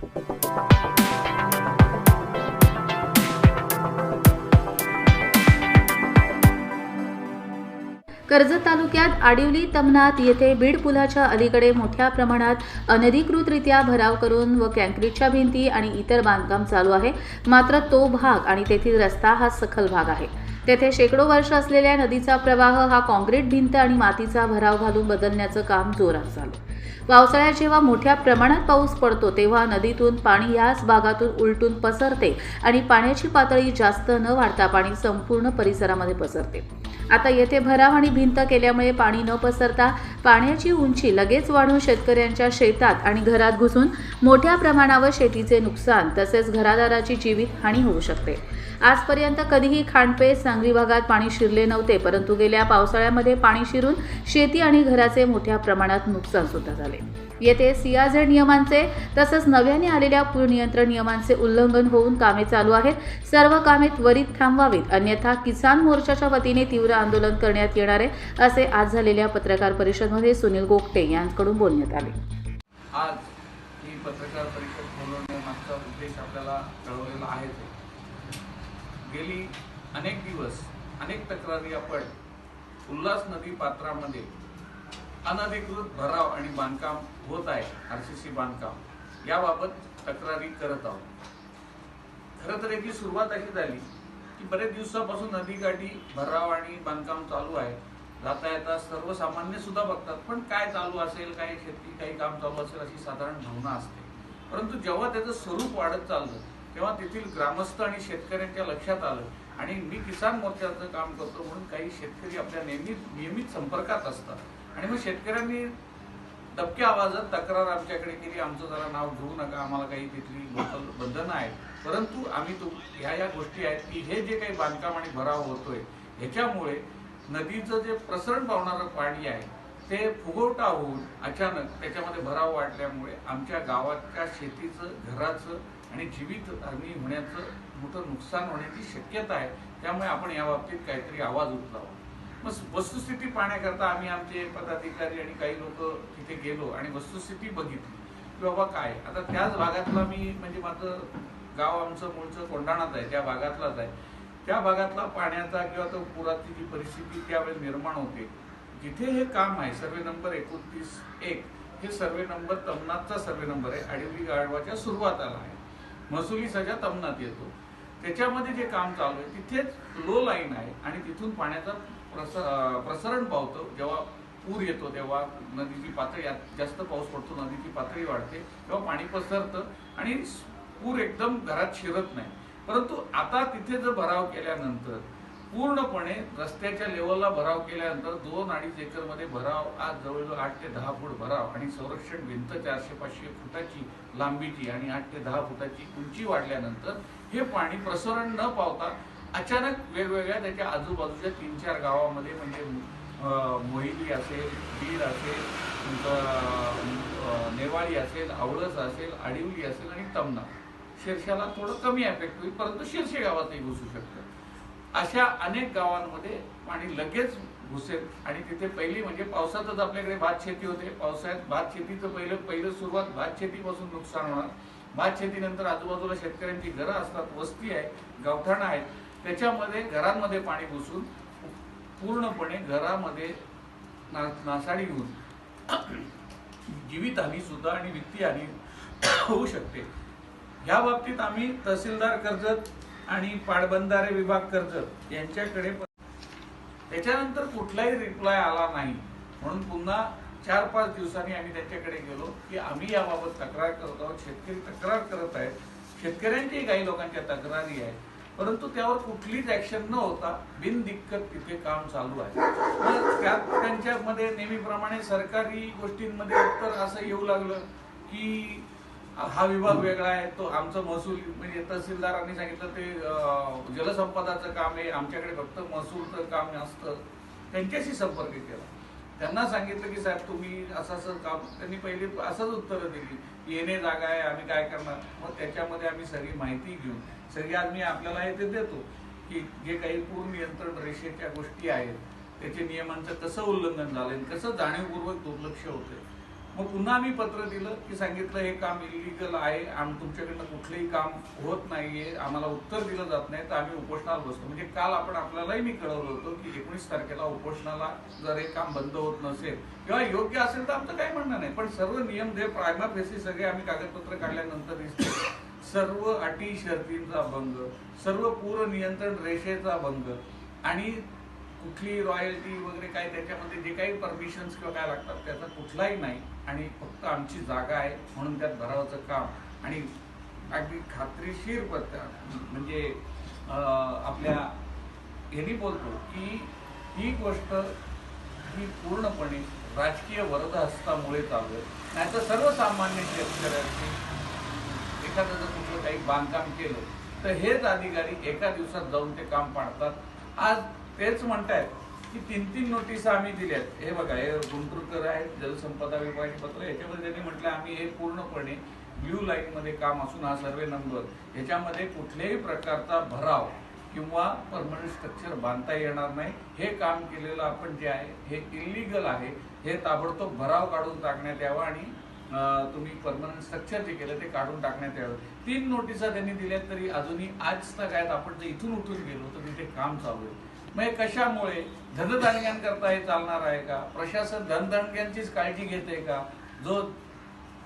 कर्जत तालुक्यात आडिवली तमनात येथे बीड पुलाच्या अलीकडे मोठ्या प्रमाणात अनधिकृतरित्या भराव करून व कँक्रीटच्या भिंती आणि इतर बांधकाम चालू आहे. मात्र तो भाग आणि तेथील रस्ता हा सखल भाग आहे. तेथे शेकडो वर्ष असलेल्या नदीचा प्रवाह हा काँक्रीट भिंत आणि मातीचा भराव घालून बदलण्याचं काम जोरात चालू पावसाळ्यात जेव्हा मोठ्या प्रमाणात पाऊस पडतो तेव्हा नदीतून पाणी याच भागातून उलटून पसरते आणि पाण्याची पातळी जास्त न वाढता पाणी संपूर्ण परिसरामध्ये पसरते. आता येथे भराव आणि भिंत केल्यामुळे पाणी न पसरता पाण्याची उंची लगेच वाढून शेतकऱ्यांच्या शेतात आणि घरात घुसून मोठ्या प्रमाणावर शेतीचे नुकसान तसेच घरादाराची जीवित हानी होऊ शकते. आजपर्यंत कधीही खांडपे सांगली भागात पाणी शिरले नव्हते परंतु गेल्या पावसाळ्यामध्ये पाणी शिरून शेती आणि घराचे मोठ्या प्रमाणात नुकसान सुद्धा झाले. येथे सियाझेड नियमांचे तसंच नव्याने आलेल्या पूर नियंत्रण नियमांचे उल्लंघन होऊन कामे चालू आहेत. सर्व कामे त्वरित थांबवावीत. अन्यथा किसान मोर्चाच्या वतीने तीव्र आंदोलन करण्यात येणार आहे असे आज झालेल्या पत्रकार परिषदमध्ये सुनील गोगटे यांकडून बोलण्यात आले. आज ही पत्रकार परिषद बोलवण्यामागचा उद्देश आपल्याला कळवलेला आहे गेली अनेक दिवस अनेक तक्रारी आपण उल्हास नदी पात्रामध्ये अनधिकृत भराव आणि बांधकाम होत आहे आर सी सी बांधकाम. याबाबत तक्रारी करत आहोत. खरं तर याची सुरुवात अशी झाली की बरेच दिवसापासून नदीकाठी भराव आणि बांधकाम चालू आहे. जाता येता सर्वसामान्य सुद्धा बघतात पण काय चालू असेल काही शेती काही काम चालू असेल अशी साधारण भावना असते. परंतु जेव्हा त्याचं स्वरूप वाढत चाललं तेव्हा तेथील ग्रामस्थ आणि शेतकऱ्यांच्या लक्षात आलं आणि मी किसान मोर्चाचं काम करतो म्हणून काही शेतकरी आपल्या नेहमीच नियमित संपर्कात असतात. आणि मग शेतकऱ्यांनी दबक्या आवाजात तक्रार आमच्याकडे केली आमचं जरा नाव घेऊ नका आम्हाला काही तिथली लोकल बंधनं आहेत परंतु आम्ही तो ह्या या गोष्टी आहेत की हे जे काही बांधकाम आणि भराव होतोय ह्याच्यामुळे नदीचं जे प्रसरण पावणारं पाणी आहे ते फुगवटा होऊन अचानक त्याच्यामध्ये भराव वाढल्यामुळे आमच्या गावाच्या शेतीचं घराचं आणि जीवित हानी होण्याचं मोठं नुकसान होण्याची शक्यता आहे. त्यामुळे आपण या बाबतीत काहीतरी आवाज उठलावा. मग वस्तुस्थिती पाहण्याकरता आम्ही आमचे पदाधिकारी आणि काही लोक तिथे गेलो आणि वस्तुस्थिती बघितली की बाबा काय? आता त्याच भागातला मी म्हणजे माझं गाव आमचं मूळचं कोंढाणात आहे त्या भागातलाच आहे. त्या भागातला पाण्याचा किंवा तो पुराची जी परिस्थिती त्यावेळेस निर्माण होते. जिथे हे काम आहे सर्वे नंबर एकोणतीस एक हे सर्वे नंबर तमनाथचा सर्वे नंबर आहे. आडिवली गाढवाच्या सुरुवाताला आहे. महसुली सजा तमनात येतो. त्याच्यामध्ये जे काम चालू आहे तिथेच लो लाईन आहे आणि तिथून पाण्याचा प्रस प्रसरण पावतो. जेव्हा पूर येतो तेव्हा नदीची पातळी जास्त पाऊस पडतो नदीची पातळी वाढते. तेव्हा पाणी पसरतं आणि पूर एकदम घरात शिरत नाही. परंतु आता तिथे जर भराव केल्यानंतर पूर्णपणे रस्त्याच्या लेवलला भराव केल्यानंतर दोन अडीच एकरमध्ये भराव आज जवळजवळ आठ ते दहा फूट भराव आणि संरक्षण भिंत चारशे पाचशे फुटाची लांबीची आणि आठ ते दहा फुटाची उंची वाढल्यानंतर हे पाणी प्रसरण न पावता अचानक वेगवेगळ्या त्याच्या आजूबाजूच्या तीन चार गावामध्ये म्हणजे मोहिली असेल बीड असेल नेवाळी असेल आवळस असेल आडिवली असेल आणि तमना. शिरशाला थोडं कमी अफेक्ट होईल परंतु शिरशे गावातही घुसू शकतं. अशा अनेक गावांमध्ये पाणी लगेच घुसेल. आणि तिथे पहिली म्हणजे पावसातच आपल्याकडे भात शेती होते. पावसाळ्यात भात शेतीचं पहिलं पहिलं सुरुवात भात शेतीपासून नुकसान होणार. भात शेतीनंतर आजूबाजूला शेतकऱ्यांची घरं असतात वस्ती आहे गावठाणं आहेत. त्याच्यामध्ये घरांमध्ये पाणी घुसून पूर्णपणे घरामध्ये ना नासाडी होऊन जीवितहानी सुद्धा आणि वित्तीय हानी होऊ शकते. ह्या बाबतीत आम्ही तहसीलदार कर्जत आणि पाटबंधारे विभाग कर्जत यांच्याकडे त्याच्यानंतर कुठलाही रिप्लाय आला नाही. म्हणून पुन्हा चार पाच दिवसांनी आम्ही त्यांच्याकडे गेलो की आम्ही याबाबत तक्रार करत आहोत. शेतकरी तक्रार करत आहेत. शेतकऱ्यांच्याही काही लोकांच्या तक्रारी आहेत. परंतु त्यावर कुठलीच ऍक्शन न होता बिनदिक्कत तिथे काम चालू आहे. मग त्यात त्यांच्यामध्ये नेहमीप्रमाणे सरकारी गोष्टींमध्ये उत्तर असं येऊ लागलं की हा विभाग वेगळा आहे. तो आमचं महसूल म्हणजे तहसीलदारांनी सांगितलं ते जलसंपदाचं काम आहे. आमच्याकडे फक्त महसूलचं काम असतं त्यांच्याशी संपर्क केला. त्यांना सांगितलं की साहेब तुम्ही असं असं काम त्यांनी पहिले असंच उत्तरं दिली. येणे जागा आहे. आम्ही काय करणार? मग त्याच्यामध्ये आम्ही सगळी माहिती घेऊन सगळी आज मी आपल्याला हे ते देतो की जे काही पूर नियंत्रण रेषेच्या गोष्टी आहेत त्याचे नियमांचं कसं उल्लंघन झालं कसं जाणीवपूर्वक दुर्लक्ष होतं मग पुन्हा आम्ही पत्र दिलं की सांगितलं हे काम इलिगल आहे. आणि तुमच्याकडनं कुठलंही काम होत नाहीये. आम्हाला उत्तर दिलं जात नाही. तर आम्ही उपोषणाला बसतो म्हणजे काल आपण आपल्यालाही मी कळवलं होतं की एकोणीस तारखेला उपोषणाला जर हे काम बंद होत नसेल किंवा योग्य असेल तर आमचं काही म्हणणं नाही. पण सर्व नियम जे प्रायमा फेसी सगळे आम्ही कागदपत्र काढल्यानंतर दिसते सर्व अटी शर्तींचा भंग सर्व पूर नियंत्रण रेषेचा भंग आणि कुठली रॉयल्टी वगैरे काय त्याच्यामध्ये जे काही परमिशन्स किंवा काय लागतात त्याचा कुठलाही नाही. आणि फक्त आमची जागा आहे म्हणून त्यात भरावाचं काम. आणि अगदी खात्रीशीर पत्ता म्हणजे आपल्या यांनी बोलतो की ही गोष्ट ही पूर्णपणे राजकीय वरदहस्तामुळे चालू आहे. नाहीतर सर्वसामान्य शेतकऱ्यांनी एखादं जर कुठलं काही बांधकाम केलं तर हेच अधिकारी एका दिवसात जाऊन ते काम पाडतात. आज तेच म्हणतायत की तीन तीन नोटीस आम्ही दिल्यात हे बघा हे गुंटूरकर आहेत जलसंपदा विभागाचे पत्र याच्यामध्ये त्यांनी म्हटलं आम्ही हे पूर्णपणे ब्ल्यू लाईनमध्ये काम असून हा सर्वे नंबर ह्याच्यामध्ये कुठल्याही प्रकारचा भराव किंवा परमनंट स्ट्रक्चर बांधता येणार नाही. हे काम केलेलं आपण जे आहे हे इलिगल आहे हे ताबडतोब भराव काढून टाकण्यात यावं आणि तुम्ही परमनंट स्ट्रक्चर जे केलं ते काढून टाकण्यात यावं. तीन नोटिसा त्यांनी दिल्यात तरी अजूनही आज तक आहेत. आपण जर इथून उठून गेलो तर तिथे काम चालू आहे. मग कशामुळे? धनदानग्यांकरता हे चालणार आहे का? प्रशासन धनदानग्यांचीच काळजी घेते का? जो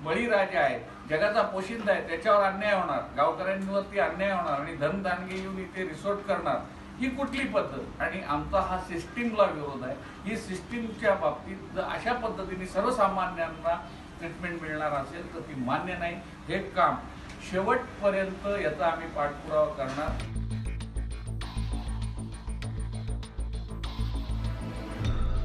बळीराजा आहे जगाचा पोशिंदा आहे त्याच्यावर अन्याय होणार. गावकऱ्यांवरती अन्याय होणार आणि धनदानगे येऊन इथे रिसोर्ट करणार. ही कुठली पद्धत? आणि आमचा हा सिस्टीमला विरोध आहे. ही सिस्टीमच्या बाबतीत जर अशा पद्धतीने सर्वसामान्यांना ट्रीटमेंट मिळणार असेल तर ती मान्य नाही. हे काम शेवटपर्यंत याचा आम्ही पाठपुरावा करणार.